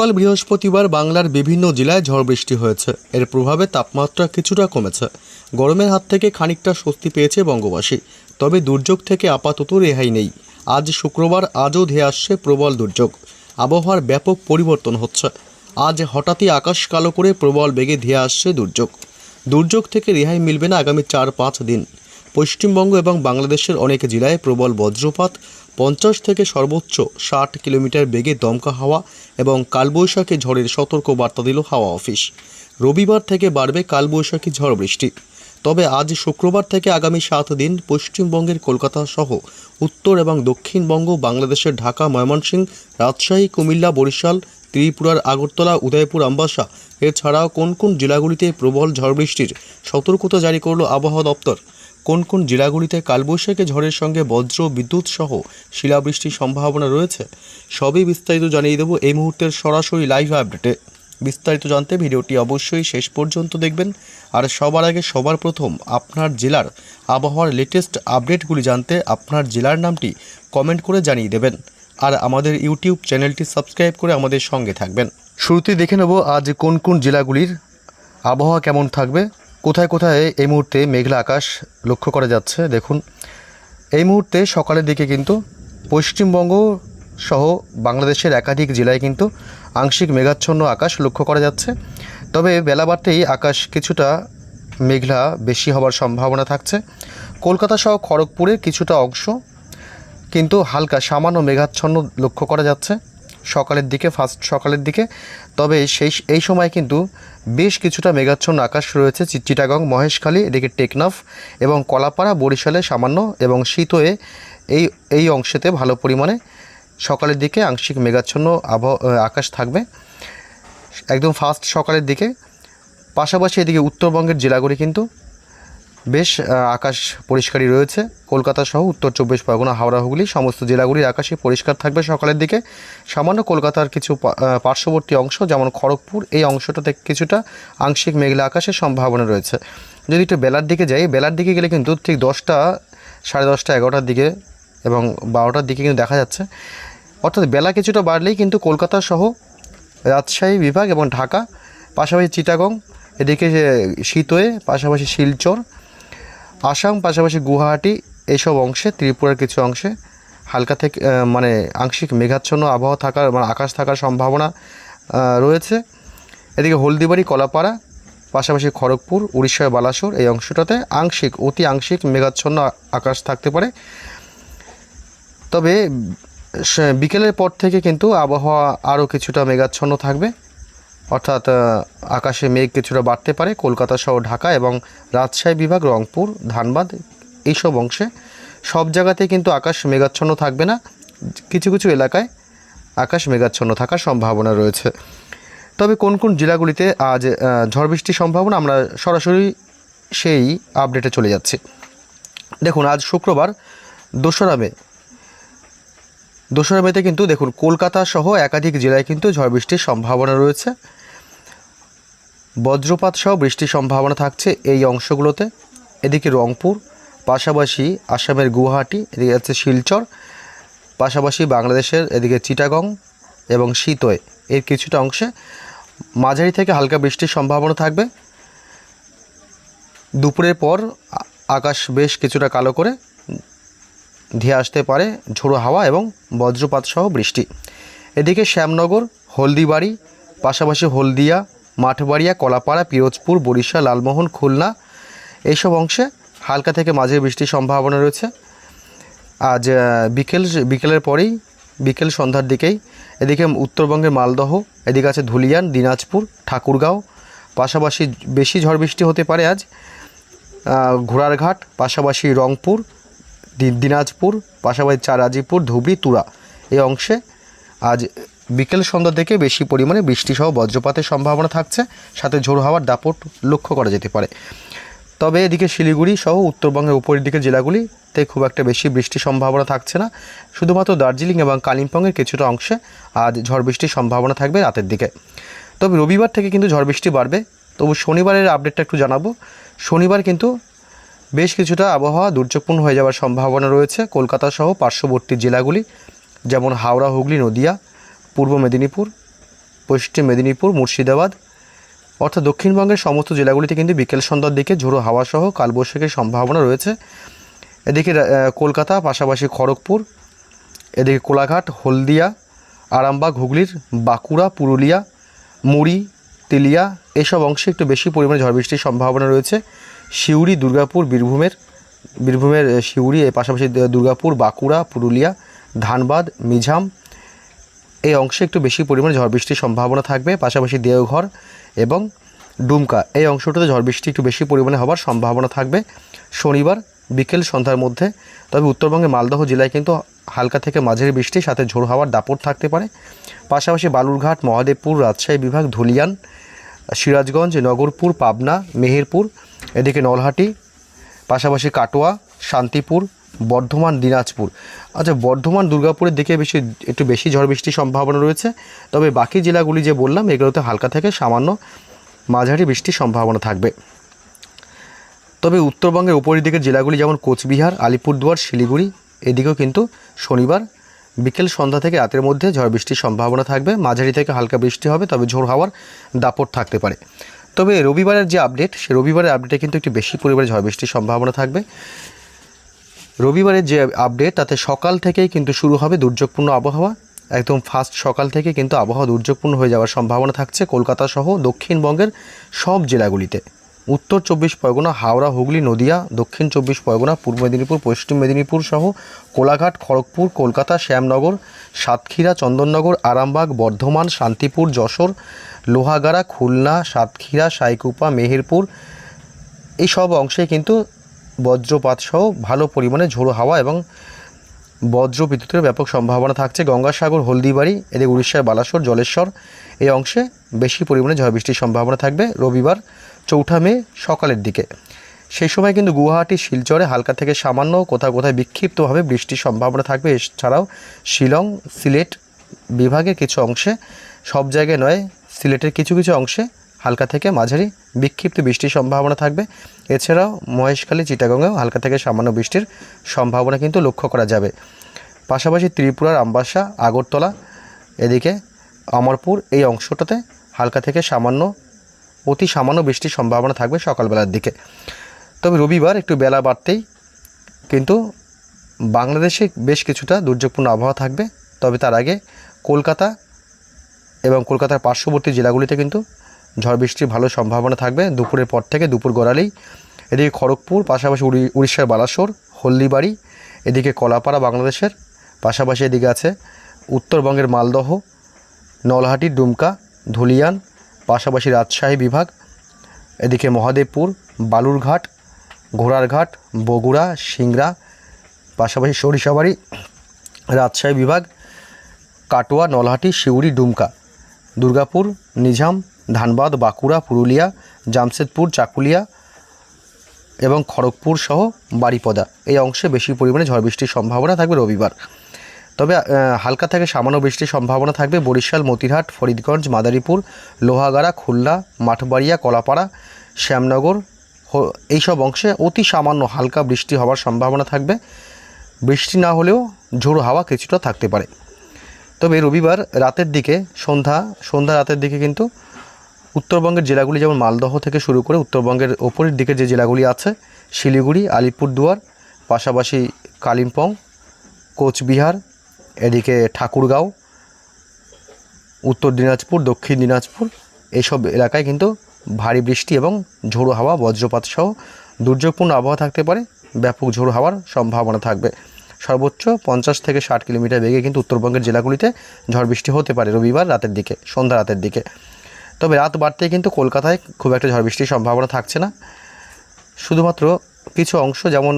গতকাল বৃহস্পতিবার বাংলার বিভিন্ন জেলায় ঝড় বৃষ্টি হয়েছে। এর প্রভাবে তাপমাত্রা কিছুটা কমেছে। গরমের হাত থেকে খানিকটা স্বস্তি পেয়েছে বঙ্গবাসী। তবে দুর্যোগ থেকে আপাতত রেহাই নেই। আজ শুক্রবার আজও ধেয়ে আসছে প্রবল দুর্যোগ। আবহাওয়ার ব্যাপক পরিবর্তন হচ্ছে। আজ হঠাৎই আকাশ কালো করে প্রবল বেগে ধেয়ে আসছে দুর্যোগ। দুর্যোগ থেকে রেহাই মিলবে না আগামী চার পাঁচ দিন। পশ্চিমবঙ্গ এবং বাংলাদেশের অনেক জেলায় প্রবল বজ্রপাত পঞ্চাশ থেকে সর্বোচ্চ ষাট কিলোমিটার বেগে দমকা হাওয়া এবং কালবৈশাখী ঝড়ের সতর্ক বার্তা দিল হাওয়া অফিস। রবিবার থেকে বাড়বে কালবৈশাখী ঝড় বৃষ্টি। তবে আজ শুক্রবার থেকে আগামী সাত দিন পশ্চিমবঙ্গের কলকাতা সহ উত্তর এবং দক্ষিণবঙ্গ, বাংলাদেশের ঢাকা, ময়মনসিংহ, রাজশাহী, কুমিল্লা, বরিশাল, ত্রিপুরার আগরতলা, উদয়পুর, আমবাসা এছাড়াও কোন কোন জেলাগুলিতে প্রবল ঝড় বৃষ্টির সতর্কতা জারি করল আবহাওয়া দপ্তর। কোন কোন জেলাগুলিতে কালবৈশাখী ঝড়ের সঙ্গে বজ্র, বিদ্যুৎ সহ শিলাবৃষ্টির সম্ভাবনা রয়েছে, সবই বিস্তারিত জানিয়ে দেবো এই মুহূর্তের সরাসরি লাইভ আপডেটে বিস্তারিত জানতে ভিডিওটি অবশ্যই শেষ পর্যন্ত দেখবেন। আর সবার আগে সবার প্রথম আপনার জেলার আবহাওয়ার লেটেস্ট আপডেটগুলি জানতে আপনার জেলার নামটি কমেন্ট করে জানিয়ে দেবেন। আর আমাদের ইউটিউব চ্যানেলটি সাবস্ক্রাইব করে আমাদের সঙ্গে থাকবেন। শুরুতেই দেখে নেব আজ কোন কোন জেলাগুলির আবহাওয়া কেমন থাকবে। কোথায় কোথায় এই মুহূর্তে মেঘলা আকাশ লক্ষ্য করা যাচ্ছে? দেখুন, এই মুহূর্তে সকালের দিকে কিন্তু পশ্চিমবঙ্গ সহ বাংলাদেশের একাধিক জেলায় কিন্তু আংশিক মেঘাচ্ছন্ন আকাশ লক্ষ্য করা যাচ্ছে। তবে বেলা বাড়তেই আকাশ কিছুটা মেঘলা বেশি হওয়ার সম্ভাবনা থাকছে। কলকাতা সহ খড়গপুরের কিছুটা অংশ কিন্তু হালকা সামান্য মেঘাচ্ছন্ন লক্ষ্য করা যাচ্ছে। সকালের দিকে ফার্স্ট সকালের দিকে। তবে সেই, এই সময় কিন্তু বেশ কিছুটা মেঘাচ্ছন্ন আকাশ রয়েছে। চিটাগং, মহেশখালী, এদিকে টেকনাফ এবং কলাপাড়া, বরিশালে সামান্য এবং শীত হয়ে এই এই অংশেতে ভালো পরিমাণে সকালের দিকে আংশিক মেঘাচ্ছন্ন আবহাওয়া আকাশ থাকবে। একদম ফার্স্ট সকালের দিকে। পাশাপাশি এদিকে উত্তরবঙ্গের জেলাগুলি কিন্তু বেশ আকাশ পরিষ্কারই রয়েছে। কলকাতা সহ উত্তর চব্বিশ পরগনা, হাওড়া, হুগলি, সমস্ত জেলাগুলির আকাশই পরিষ্কার থাকবে সকালের দিকে। সামান্য কলকাতার কিছু পার্শ্ববর্তী অংশ, যেমন খড়গপুর, এই অংশটাতে কিছুটা আংশিক মেঘলা আকাশের সম্ভাবনা রয়েছে। যদি একটু বেলার দিকে যাই, বেলার দিকে গেলে কিন্তু ঠিক দশটা, সাড়ে দশটা, এগারোটার দিকে এবং বারোটার দিকে কিন্তু দেখা যাচ্ছে। অর্থাৎ বেলা কিছুটা বাড়লেই কিন্তু কলকাতা সহ রাজশাহী বিভাগ এবং ঢাকা, পাশাপাশি চিটাগং, এদিকে শীতয়ে পাশাপাশি শিলচর আসাম, পাশাপাশি গুয়াহাটি এইসব অংশে, ত্রিপুরার কিছু অংশে হালকা থেকে মানে আংশিক মেঘাচ্ছন্ন আবহাওয়া থাকার মানে আকাশ থাকার সম্ভাবনা রয়েছে। এদিকে হলদিবাড়ি, কলাপাড়া, পাশাপাশি খড়গপুর উড়িষ্যার বালাসোর এই অংশটাতে আংশিক, অতি আংশিক মেঘাচ্ছন্ন আকাশ থাকতে পারে। তবে বিকেলের পর থেকে কিন্তু আবহাওয়া আরও কিছুটা মেঘাচ্ছন্ন থাকবে। অর্থাৎ আকাশে মেঘ কিছুটা বাড়তে পারে, কলকাতা সহ ঢাকা এবং রাজশাহী বিভাগ, রংপুর, ধানবাদ এইসব অংশে। সব জায়গাতে কিন্তু আকাশ মেঘাচ্ছন্ন থাকবে না। কিছু কিছু এলাকায় আকাশ মেঘাচ্ছন্ন থাকার সম্ভাবনা রয়েছে। তবে কোন কোন জেলাগুলিতে আজ ঝড় বৃষ্টির সম্ভাবনা আমরা সরাসরি সেই আপডেটে চলে যাচ্ছি। দেখুন, আজ শুক্রবার দোসরা মে। দোসরা মেতে কিন্তু দেখুন, কলকাতা সহ একাধিক জেলায় কিন্তু ঝড় বৃষ্টির সম্ভাবনা রয়েছে। বজ্রপাত সহ বৃষ্টির সম্ভাবনা থাকছে এই অংশগুলোতে। এদিকে রংপুর, পাশাপাশি আসামের গুয়াহাটি, এদিকে আছে শিলচর, পাশাপাশি বাংলাদেশের এদিকে চিটাগং এবং শীতয়। এর কিছুটা অংশে মাঝারি থেকে হালকা বৃষ্টির সম্ভাবনা থাকবে। দুপুরের পর আকাশ বেশ কিছুটা কালো করে ধেয়ে আসতে পারে ঝোড়ো হাওয়া এবং বজ্রপাত সহ বৃষ্টি। এদিকে শ্যামনগর, হলদিবাড়ি, পাশাপাশি হলদিয়া মাঠবাড়িয়া, কলাপাড়া, পিরোজপুর, বরিশাল, লালমোহন, খুলনা, এইসব অংশে হালকা থেকে মাঝে বৃষ্টির সম্ভাবনা রয়েছে। আজ বিকেল, বিকেলের পরেই, বিকেল সন্ধ্যার দিকেই এদিকে উত্তরবঙ্গের মালদহ, এদিকে আছে ধুলিয়ান, দিনাজপুর, ঠাকুরগাঁও, পাশাপাশি বেশি ঝড় বৃষ্টি হতে পারে আজ। ঘোড়ারঘাট, পাশাপাশি রংপুর দিনাজপুর, পাশাপাশি চারাজিপুর, ধুবড়ি, তুরা এই অংশে আজ বিকেল সন্ধ্যা থেকে বেশি পরিমাণে বৃষ্টি সহ বজ্রপাতের সম্ভাবনা থাকছে। সাথে ঝোড়ো হাওয়ার দাপট লক্ষ্য করা যেতে পারে। তবে এদিকে শিলিগুড়ি সহ উত্তরবঙ্গের উপরের দিকে জেলাগুলিতে খুব একটা বেশি বৃষ্টির সম্ভাবনা থাকছে না। শুধুমাত্র দার্জিলিং এবং কালিম্পংয়ের কিছুটা অংশে আজ ঝড় বৃষ্টির সম্ভাবনা থাকবে রাতের দিকে। তবে রবিবার থেকে কিন্তু ঝড় বৃষ্টি বাড়বে। তবু শনিবারের আপডেটটা একটু জানাব। শনিবার কিন্তু বেশ কিছুটা আবহাওয়া দুর্যোগপূর্ণ হয়ে যাওয়ার সম্ভাবনা রয়েছে। কলকাতা সহ পার্শ্ববর্তী জেলাগুলি, যেমন হাওড়া, হুগলি, নদিয়া পূর্ব মেদিনীপুর, পশ্চিম মেদিনীপুর, মুর্শিদাবাদ, অর্থাৎ দক্ষিণবঙ্গের সমস্ত জেলাগুলিতে কিন্তু বিকেল সন্ধ্যার দিকে ঝোড়ো হাওয়া সহ কালবৈশাখীর সম্ভাবনা রয়েছে। এদিকে কলকাতা, পাশাপাশি খড়গপুর, এদিকে কোলাঘাট, হলদিয়া, আরামবাগ, হুগলির বাঁকুড়া, পুরুলিয়া, মুড়ি, তেলিয়া এসব অংশে একটু বেশি পরিমাণে ঝড় বৃষ্টির সম্ভাবনা রয়েছে। সিউড়ি দুর্গাপুর, বীরভূমের বীরভূমের সিউড়ি পাশাপাশি দুর্গাপুর, বাঁকুড়া, পুরুলিয়া, ধানবাদ, মিঝাম এই অংশে একটু বেশি পরিমাণে ঝড় বৃষ্টির সম্ভাবনা থাকবে, পাশাপাশি দেওঘর এবং ডুমকা। এই অংশটাতে ঝড় বৃষ্টি একটু বেশি পরিমাণে হওয়ার সম্ভাবনা থাকবে। শনিবার বিকেল সন্ধ্যার মধ্যে, তবে উত্তরবঙ্গে মালদহ জেলায় কিন্তু হালকা থেকে মাঝারি বৃষ্টি সাথে ঝোড় হাওয়ার দাপট থাকতে পারে। পাশাপাশি বালুরঘাট, মহাদেবপুর, রাজশাহী বিভাগ, ধুলিয়ান, সিরাজগঞ্জ, নগরপুর, পাবনা, মেহেরপুর, এদিকে নলহাটি, পাশাপাশি কাটোয়া, শান্তিপুর বর্ধমান, দিনাজপুর। আচ্ছা বর্ধমান, দুর্গাপুরের দিকে বেশি, একটু বেশি ঝড় বৃষ্টির সম্ভাবনা রয়েছে। তবে বাকি জেলাগুলি যে বললাম, এগুলোতে হালকা থেকে সামান্য মাঝারি বৃষ্টির সম্ভাবনা থাকবে। তবে উত্তরবঙ্গের উপরের দিকের জেলাগুলি যেমন কোচবিহার, আলিপুরদুয়ার, শিলিগুড়ি, এদিকেও কিন্তু শনিবার বিকেল সন্ধ্যা থেকে রাতের মধ্যে ঝড় বৃষ্টির সম্ভাবনা থাকবে। মাঝারি থেকে হালকা বৃষ্টি হবে, তবে ঝোড় হাওয়ার দাপট থাকতে পারে। তবে রবিবারের যে আপডেট, সে রবিবারের আপডেটে কিন্তু একটু বেশি পরিমাণে ঝড় বৃষ্টির সম্ভাবনা থাকবে। রবিবারের যে আপডেট তাতে সকাল থেকেই কিন্তু শুরু হবে দুর্যোগপূর্ণ আবহাওয়া। একদম ফার্স্ট সকাল থেকে কিন্তু আবহাওয়া দুর্যোগপূর্ণ হয়ে যাওয়ার সম্ভাবনা থাকছে কলকাতা সহ দক্ষিণবঙ্গের সব জেলাগুলিতে। উত্তর চব্বিশ পরগনা, হাওড়া, হুগলি, নদিয়া, দক্ষিণ চব্বিশ পরগনা, পূর্ব মেদিনীপুর, পশ্চিম মেদিনীপুর সহ কোলাঘাট, খড়গপুর, কলকাতা, শ্যামনগর, সাতক্ষীরা, চন্দননগর, আরামবাগ, বর্ধমান, শান্তিপুর, যশোর, লোহাগাড়া, খুলনা, সাতক্ষীরা, সাইকুপা, মেহেরপুর, এই সব অংশে কিন্তু বজ্রপাত সহ ভালো পরিমাণে ঝোড়ো হাওয়া এবং বজ্র বিদ্যুতের ব্যাপক সম্ভাবনা থাকছে। গঙ্গাসাগর, হলদিবাড়ি, এদিকে উড়িষ্যার বালাসোর, জলেশ্বর এই অংশে বেশি পরিমাণে ঝড় বৃষ্টির সম্ভাবনা থাকবে রবিবার চৌঠা মে সকালের দিকে। সেই সময় কিন্তু গুয়াহাটি, শিলচরে হালকা থেকে সামান্য কোথাও কোথায় বিক্ষিপ্তভাবে বৃষ্টির সম্ভাবনা থাকবে। এছাড়াও শিলং, সিলেট বিভাগের কিছু অংশে সব জায়গায় নয়, সিলেটের কিছু কিছু অংশে হালকা থেকে মাঝারি বিক্ষিপ্ত বৃষ্টির সম্ভাবনা থাকবে। এছাড়াও মহেশখালী, চিটাগংয়েও হালকা থেকে সামান্য বৃষ্টির সম্ভাবনা কিন্তু লক্ষ্য করা যাবে। পাশাপাশি ত্রিপুরার আমবাসা, আগরতলা, এদিকে অমরপুর এই অংশটাতে হালকা থেকে সামান্য, অতি সামান্য বৃষ্টির সম্ভাবনা থাকবে সকালবেলার দিকে। তবে রবিবার একটু বেলা বাড়তেই কিন্তু বাংলাদেশে বেশ কিছুটা দুর্যোগপূর্ণ আবহাওয়া থাকবে। তবে তার আগে কলকাতা এবং কলকাতার পার্শ্ববর্তী জেলাগুলিতে কিন্তু ঝড় বৃষ্টির ভালো সম্ভাবনা থাকবে। দুপুরের পর থেকে দুপুর গড়ালেই। এদিকে খড়গপুর, পাশাপাশি উড়ি- উড়িষ্যার বালাসোর, হলদিবাড়ি, এদিকে কলাপাড়া বাংলাদেশের, পাশাপাশি এদিকে আছে উত্তরবঙ্গের মালদহ, নলহাটি ডুমকা ধুলিয়ান, পাশাপাশি রাজশাহী বিভাগ, এদিকে মহাদেবপুর, বালুরঘাট, ঘোড়ারঘাট, বগুড়া, সিংড়া, পাশাপাশি সরিষাবাড়ি, রাজশাহী বিভাগ, কাটোয়া, নলহাটি সিউড়ি ডুমকা দুর্গাপুর, নিঝাম ধানবাদ, বাঁকুড়া, পুরুলিয়া, জামশেদপুর, চাকুলিয়া এবং খড়গপুর সহ বাড়িপদা এই অংশে বেশি পরিমাণে ঝড় বৃষ্টির সম্ভাবনা থাকবে রবিবার। তবে হালকা থেকে সামান্য বৃষ্টির সম্ভাবনা থাকবে বরিশাল, মতিরহাট, ফরিদগঞ্জ, মাদারীপুর, লোহাগাড়া, খুলনা, মাঠবাড়িয়া, কলাপাড়া, শ্যামনগর এইসব অংশে অতি সামান্য হালকা বৃষ্টি হওয়ার সম্ভাবনা থাকবে। বৃষ্টি না হলেও ঝোড়ো হাওয়া কিছুটা থাকতে পারে। তবে রবিবার রাতের দিকে সন্ধ্যা সন্ধ্যা রাতের দিকে কিন্তু উত্তরবঙ্গের জেলাগুলি যেমন মালদহ থেকে শুরু করে উত্তরবঙ্গের ওপরের দিকে যে জেলাগুলি আছে, শিলিগুড়ি, আলিপুরদুয়ার, পাশাপাশি কালিম্পং, কোচবিহার, এদিকে ঠাকুরগাঁও, উত্তর দিনাজপুর, দক্ষিণ দিনাজপুর এইসব এলাকায় কিন্তু ভারী বৃষ্টি এবং ঝোড়ো হাওয়া, বজ্রপাত সহ দুর্যোগপূর্ণ আবহাওয়া থাকতে পারে। ব্যাপক ঝোড়ো হাওয়ার সম্ভাবনা থাকবে। সর্বোচ্চ পঞ্চাশ থেকে ষাট কিলোমিটার বেগে কিন্তু উত্তরবঙ্গের জেলাগুলিতে ঝড় বৃষ্টি হতে পারে রবিবার রাতের দিকে, সন্ধ্যা রাতের দিকে। তবে রাত বাড়তে কিন্তু কলকাতায় খুব একটা ঝড় বৃষ্টির সম্ভাবনা থাকছে না। শুধুমাত্র কিছু অংশ যেমন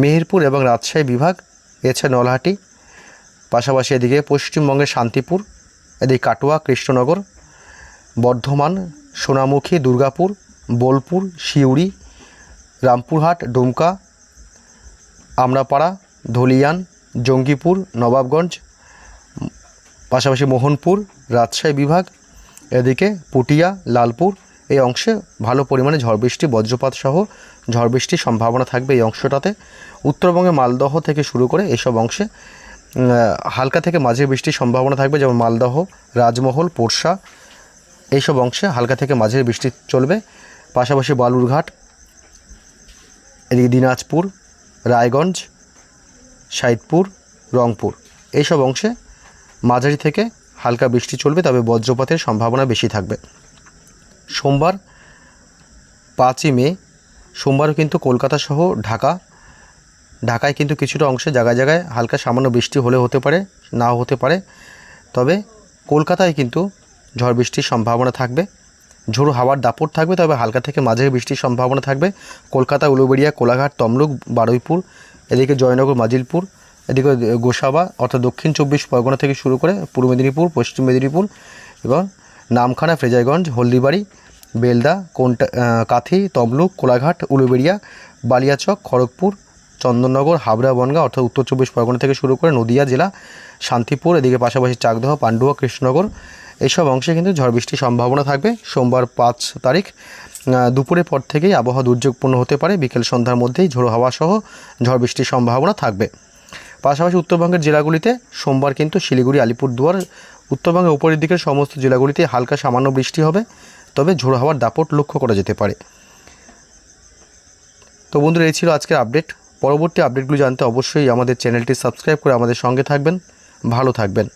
মেহেরপুর এবং রাজশাহী বিভাগ, এছাড়া নলহাটি, পাশাপাশি এদিকে পশ্চিমবঙ্গের শান্তিপুর, এদিকে কাটোয়া, কৃষ্ণনগর, বর্ধমান, সোনামুখী, দুর্গাপুর, বোলপুর, সিউড়ি, রামপুরহাট, ডুমকা, আমরাপাড়া, ধলিয়ান, জঙ্গিপুর, নবাবগঞ্জ, পাশাপাশি মোহনপুর, রাজশাহী বিভাগ এদিকে পুটিয়া, লালপুর এই অংশে ভালো পরিমাণে ঝড় বৃষ্টি, বজ্রপাত সহ ঝড় বৃষ্টির সম্ভাবনা থাকবে এই অংশটাতে। উত্তরবঙ্গে মালদহ থেকে শুরু করে এসব অংশে হালকা থেকে মাঝে বৃষ্টির সম্ভাবনা থাকবে, যেমন মালদহ, রাজমহল, পোরশা, এইসব অংশে হালকা থেকে মাঝের বৃষ্টি চলবে। পাশাপাশি বালুরঘাট, এদিকে দিনাজপুর, রায়গঞ্জ, সাইদপুর, রংপুর, এইসব অংশে মাঝারি থেকে হালকা বৃষ্টি চলবে, তবে বজ্রপাতের সম্ভাবনা বেশি থাকবে। সোমবার পাঁচই মে, সোমবারও কিন্তু কলকাতা সহ ঢাকা, ঢাকায় কিন্তু কিছুটা অংশে জায়গায় জায়গায় হালকা সামান্য বৃষ্টি হলে হতে পারে, নাও হতে পারে। তবে কলকাতায় কিন্তু ঝড় বৃষ্টির সম্ভাবনা থাকবে। ঝোড়ো হাওয়ার দাপট থাকবে, তবে হালকা থেকে মাঝারি বৃষ্টির সম্ভাবনা থাকবে। কলকাতা, উলুবেড়িয়া, কোলাঘাট, তমলুক, বারুইপুর, এদিকে জয়নগর, মাজিলপুর এদিকে গোসাবা, অর্থাৎ দক্ষিণ চব্বিশ পরগনা থেকে শুরু করে পূর্ব মেদিনীপুর, পশ্চিম মেদিনীপুর এবং নামখানা, ফ্রেজাইগঞ্জ, হলদিবাড়ি, বেলদা, কোনটা কাথি তমলুক কোলাঘাট, উলুবেড়িয়া, বালিয়াচক, খড়গপুর, চন্দননগর, হাবড়া, বনগাঁ, অর্থাৎ উত্তর চব্বিশ পরগনা থেকে শুরু করে নদিয়া জেলা, শান্তিপুর, এদিকে পাশাপাশি চাকদহ, পান্ডুয়া, কৃষ্ণনগর এইসব অংশে কিন্তু ঝড় বৃষ্টির সম্ভাবনা থাকবে। সোমবার পাঁচ তারিখ দুপুরের পর থেকেই আবহাওয়া দুর্যোগপূর্ণ হতে পারে। বিকেল সন্ধ্যার মধ্যেই ঝোড়ো হাওয়া সহ ঝড় বৃষ্টির সম্ভাবনা থাকবে। পাশাপাশি উত্তরবঙ্গের জেলাগুলিতে সোমবার কিন্তু শিলিগুড়ি, আলিপুরদুয়ার, উত্তরবঙ্গের উপরের দিকের সমস্ত জেলাগুলিতে হালকা সামান্য বৃষ্টি হবে, তবে ঝোড়ো হওয়ার দাপট লক্ষ্য করা যেতে পারে। তো বন্ধুরা, এই ছিল আজকের আপডেট। পরবর্তী আপডেটগুলি জানতে অবশ্যই আমাদের চ্যানেলটি সাবস্ক্রাইব করে আমাদের সঙ্গে থাকবেন। ভালো থাকবেন।